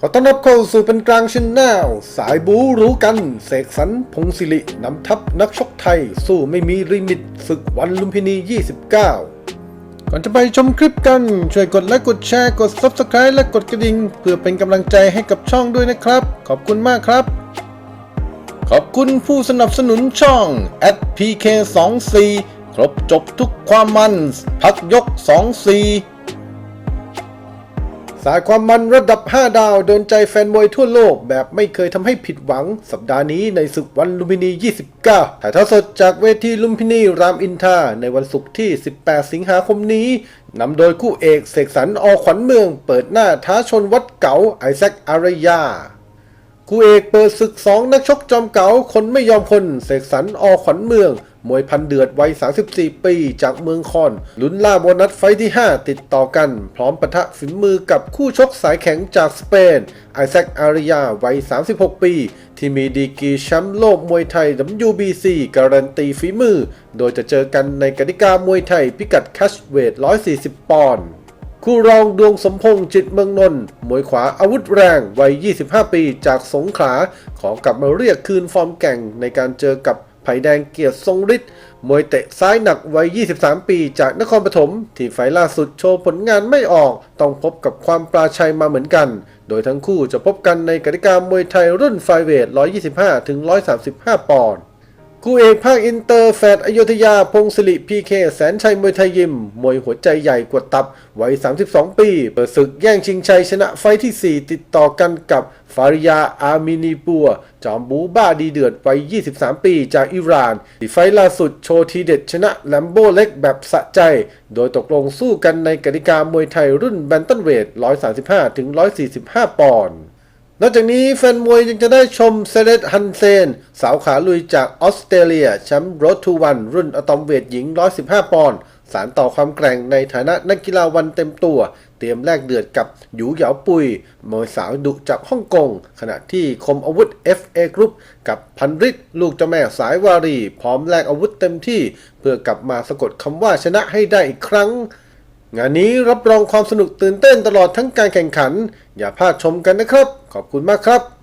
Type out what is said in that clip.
ขอต้อนรับเข้าสู่เป็นกลางชนแนลสายบูรู้กัน เสกสรรพงศิรินำทัพนักชกไทย สู้ไม่มีลิมิตศึกวันลุมพินี 29 ก่อนจะไปชมคลิปกัน ช่วยกดไลค์กดแชร์กด Subscribe และกดกระดิ่ง เพื่อเป็นกำลังใจให้กับช่องด้วยนะครับ ขอบคุณมากครับ ขอบคุณผู้สนับสนุนช่อง @pk24 ครบจบทุกความมัน พักยก 24 สายความมันระดับ 5 ดาวโดนใจแฟนมวยทั่วโลก แบบไม่เคยทำให้ผิดหวัง สัปดาห์นี้ในศึกวันลุมพินี 29 ถ่ายทอดสดจากเวทีลุมพินีรามอินทราในวันศุกร์ที่ 18 สิงหาคมนี้นำโดยคู่เอกเสกสรรอขวัญเมือง เปิดหน้าท้าชนวัดเก๋าไอแซคอารยา คู่เอกเปิดศึกสองนักชกจอมเก๋าคนไม่ยอมคน เสกสรรอขวัญเมือง มวยพันเดือดวัย 34 ปีจากเมืองคอน ลุ้นล่าโบนัสไฟที่ 5 ติดต่อกัน พร้อมปะทะฝีมือกับคู่ชกสายแข็งจากสเปน ไอแซค อาริยา วัย 36 ปี ที่มีดีกีแชมป์โลกมวยไทย WBC การันตีฝีมือ โดยจะเจอกันในกติกามวยไทยพิกัดแคชเวท 140 ปอนด์ คู่รองดวงสมพงษ์จิตเมืองนนท์มวยขวาอาวุธแรงวัย 25 ปีจากสงขลา ขอกลับมาเรียกคืนฟอร์มแก่งในการเจอกับไผ่แดงเกียรติทรงฤทธิ์มวยเตะซ้ายหนักวัย 23 ปีจากนครปฐมที่ไฟล์ล่าสุดโชว์ผลงานไม่ออก ต้องพบกับความปราชัยมาเหมือนกัน โดยทั้งคู่จะพบกันในกติกามวยไทยรุ่นไฟเวท 125 ถึง 135 ปอนด์ คู่เอกภาคอินเตอร์แฟดอยุธยา พงศิริพีเค แสนชัยมวยไทยยิม มวยหัวใจใหญ่กว่าตับ วัย 32 ปี เปิดศึกแย่งชิงชัยชนะไฟที่ 4 ติดต่อกันกับฟาริยาอามินีปัว จอมบูบ้าดีเดือดวัย 23 ปีจากอิหร่านที่ไฟท์ล่าสุดโชว์ทีเด็ดชนะแลมโบเล็กแบบสะใจ โดยตกลงสู้กันในกติกามวยไทยรุ่นแบนตันเวท 135ถึง145 ปอนด์ นอกจากนี้แฟนมวยยังจะได้ชมเซเลตฮันเซน สาวขาลุยจากออสเตรเลียแชมป์โรดทูวันรุ่นอะตอมเวทหญิง 115 ปอนด์สารต่อความแกร่งในฐานะนักกีฬาวันเต็มตัว เตรียมแลกเดือดกับหยูเหยาปุยมวยสาวดุจากฮ่องกง ขณะที่คมอาวุธ FA Group กับพันริศลูกเจ้าแม่สายวารี พร้อมแลกอาวุธเต็มที่ เพื่อกลับมาสะกดคำว่าชนะให้ได้อีกครั้ง งานนี้รับรองความสนุกตื่นเต้นตลอดทั้งการแข่งขัน อย่าพลาดชมกันนะครับ ขอบคุณมากครับ